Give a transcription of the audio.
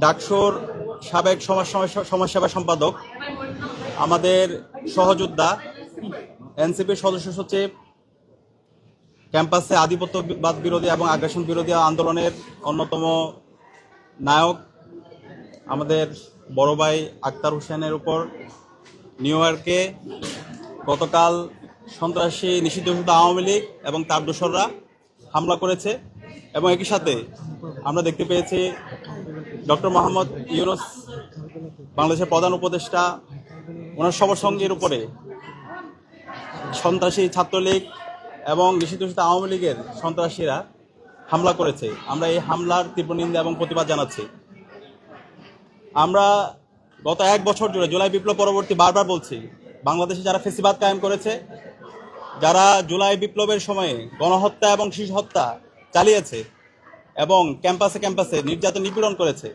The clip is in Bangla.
ডাকসুর সাবেক সমাজ সমাজ- সমাজসেবা সম্পাদক, আমাদের সহযোদ্ধা এনসিপির সদস্য সচিব, ক্যাম্পাসে আধিপত্যবাদ বিরোধী এবং আগ্রাসন বিরোধী আন্দোলনের অন্যতম নায়ক, আমাদের বড় ভাই আক্তার হোসেনের উপর, নিউ ইয়র্কে গতকাল সন্ত্রাসী নিষিদ্ধ ঘোষিত আওয়ামী লীগ এবং তার দোসররা হামলা করেছে এবং একই সাথে আমরা দেখতে পেয়েছি ডক্টর মোহাম্মদ ইউনুস বাংলাদেশের প্রধান উপদেষ্টা, ওনার সবসঙ্গীর উপরে সন্ত্রাসী ছাত্রলীগ এবং নিষিদ্ধ আওয়ামী লীগের সন্ত্রাসীরা হামলা করেছে। আমরা এই হামলার তীব্র নিন্দা এবং প্রতিবাদ জানাচ্ছি। আমরা গত এক বছর জুড়ে, জুলাই বিপ্লব পরবর্তী বারবার বলছি, বাংলাদেশে যারা ফেসিবাদ কায়েম করেছে, যারা জুলাই বিপ্লবের সময়ে গণহত্যা এবং শিশু হত্যা চালিয়েছে এবং ক্যাম্পাসে ক্যাম্পাসে নির্যাতন নিপীড়ন করেছে।